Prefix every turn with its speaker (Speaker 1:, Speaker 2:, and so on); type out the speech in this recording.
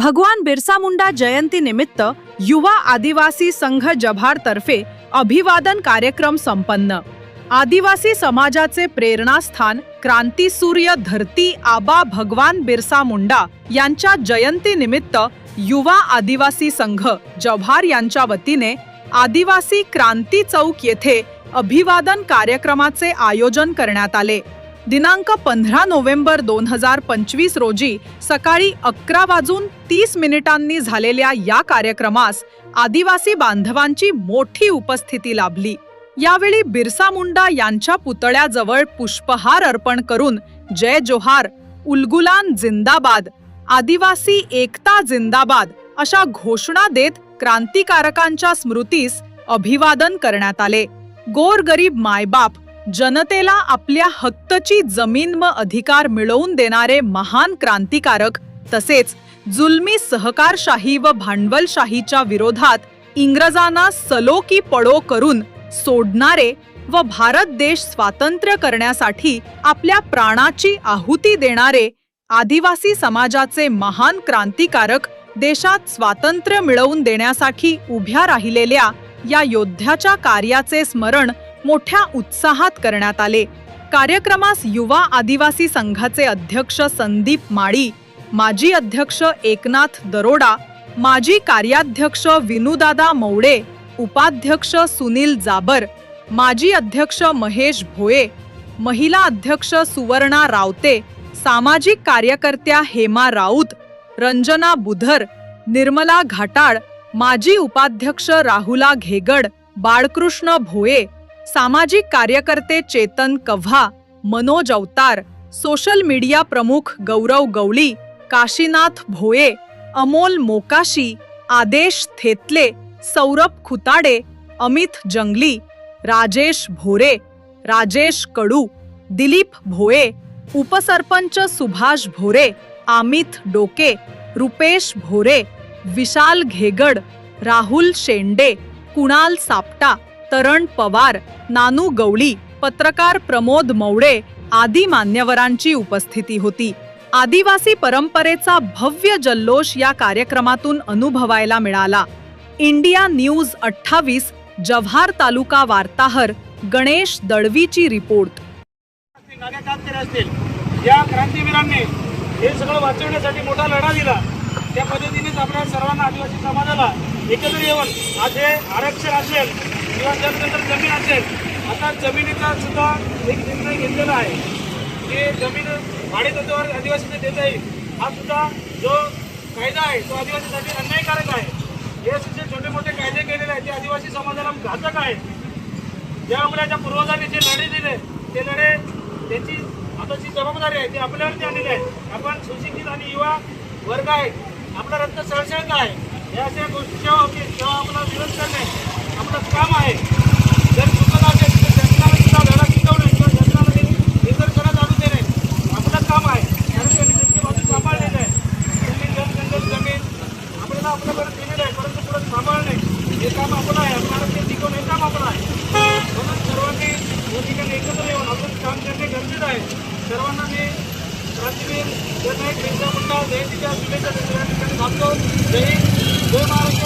Speaker 1: भगवान बिरसा मुंडा जयंती निमित्त युवा आदिवासी संघ जभार तर्फे अभिवादन कार्यक्रम संपन्न. आदिवासी समाजाचे प्रेरणास्थान क्रांती सूर्य धरती आबा भगवान बिरसा मुंडा यांच्या जयंती निमित्त युवा आदिवासी संघ जव्हार यांच्या वतीने आदिवासी क्रांती चौक येथे अभिवादन कार्यक्रमाचे आयोजन करण्यात आले. दिनांक पंधरा नोव्हेंबर दोन हजार पंचवीस रोजी सकाळी अकरा वाजून तीस मिनिटांनी झालेल्या या कार्यक्रमास आदिवासी बांधवांची मोठी उपस्थिती लाभली. यावेळी बिरसा मुंडा यांच्या पुतळ्याजवळ पुष्पहार अर्पण करून जय जोहार उलगुलान जिंदाबाद आदिवासी एकता जिंदाबाद अशा घोषणा देत क्रांतिकारकांच्या स्मृतीस अभिवादन करण्यात आले. गोरगरीब मायबाप जनतेला आपल्या हक्कची जमीन व अधिकार मिळवून देणारे महान क्रांतिकारक तसेच जुलमी सहकारशाही व भांडवलशाहीच्या विरोधात इंग्रजांना सलो की पडो करून सोडणारे व भारत देश स्वातंत्र्य करण्यासाठी आपल्या प्राणाची आहुती देणारे आदिवासी समाजाचे महान क्रांतिकारक देशात स्वातंत्र्य मिळवून देण्यासाठी उभ्या राहिलेल्या या योद्ध्याच्या कार्याचे स्मरण मोठ्या उत्साहात करण्यात आले. कार्यक्रमास युवा आदिवासी संघाचे अध्यक्ष संदीप माळी माजी अध्यक्ष एकनाथ दरोडा माजी कार्याध्यक्ष विनुदादा मौडे उपाध्यक्ष सुनील जाबर माजी अध्यक्ष महेश भोये महिला अध्यक्ष सुवर्णा रावते सामाजिक कार्यकर्त्या हेमा राऊत रंजना बुधर निर्मला घाटाळ माजी उपाध्यक्ष राहुला घेगड बाळकृष्ण भोये सामाजिक कार्यकर्ते चेतन कव्हा मनोज अवतार सोशल मीडिया प्रमुख गौरव गवळी काशीनाथ भोये अमोल मोकाशी आदेश थेतले सौरभ खुताडे अमित जंगली राजेश भोरे राजेश कडू दिलीप भोये उपसरपंच सुभाष भोरे आमित डोके रुपेश भोरे विशाल घेगड राहुल शेंडे कुणाल सापटा तरण पवार नानू गवळी पत्रकार प्रमोद मवडे आदी मान्यवरांची उपस्थिती होती. आदिवासी परंपरेचा भव्य जल्लोष या कार्यक्रमातून अनुभवायला मिळाला. इंडिया न्यूज अठ्ठावीस जव्हार तालुका वार्ताहर गणेश दळवीची रिपोर्ट.
Speaker 2: या क्रांतीवीरांनी हे सगळं वाचवण्यासाठी मोठा लढा दिला. त्या पद्धतीनेच आपल्या सर्वांना आदिवासी समाजाला एकत्र येऊन आज हे आरक्षण असेल किंवा जर जमीन असेल. आता जमिनीचा सुद्धा एक निर्णय घेतलेला आहे. की जमीन भाडेतत्वावर आदिवासींना देता येईल हा सुद्धा जो कायदा आहे तो आदिवासीसाठी अन्यायकारक आहे. हे सुद्धा जे छोटे मोठे कायदे केलेले आहेत. ते आदिवासी समाजाला घातक आहेत. ज्या आपल्या पूर्वजांनी जे लढे दिले ते लढे त्याची आता जी जबाबदारी आहे ती आपल्यावरती आलेली आहे. आपण सुशिक्षित आणि युवा वर्ग आहे. आपला रक्त सळसळत आहे. या अशा गोष्टी जेव्हा आपला विरोध करणे काम आहे. जर चुकत असेल तर शासनाला सुद्धा धडा शिकवणे किंवा शासनामध्ये निदर्शनात आणून देणे आपलं काम आहे. कारण त्यांनी त्यांची बाजू सांभाळलेली आहे. त्यांनी जनजंगल जमीन आपल्याला आपल्याकडे दिलेलं आहे परंतु पुढे सांभाळणे हे काम आपलं आहे. आपण ते टिकवणे हे काम आपलं आहे. म्हणून सर्वांनी या ठिकाणी एकत्र येऊन आपण काम करणे गरजेचं आहे. सर्वांना मी क्रांतीवीर जननायक बिरसा मुंडा जयंतीच्या शुभेच्छा या ठिकाणी थांबतो जय जय महाराष्ट्र.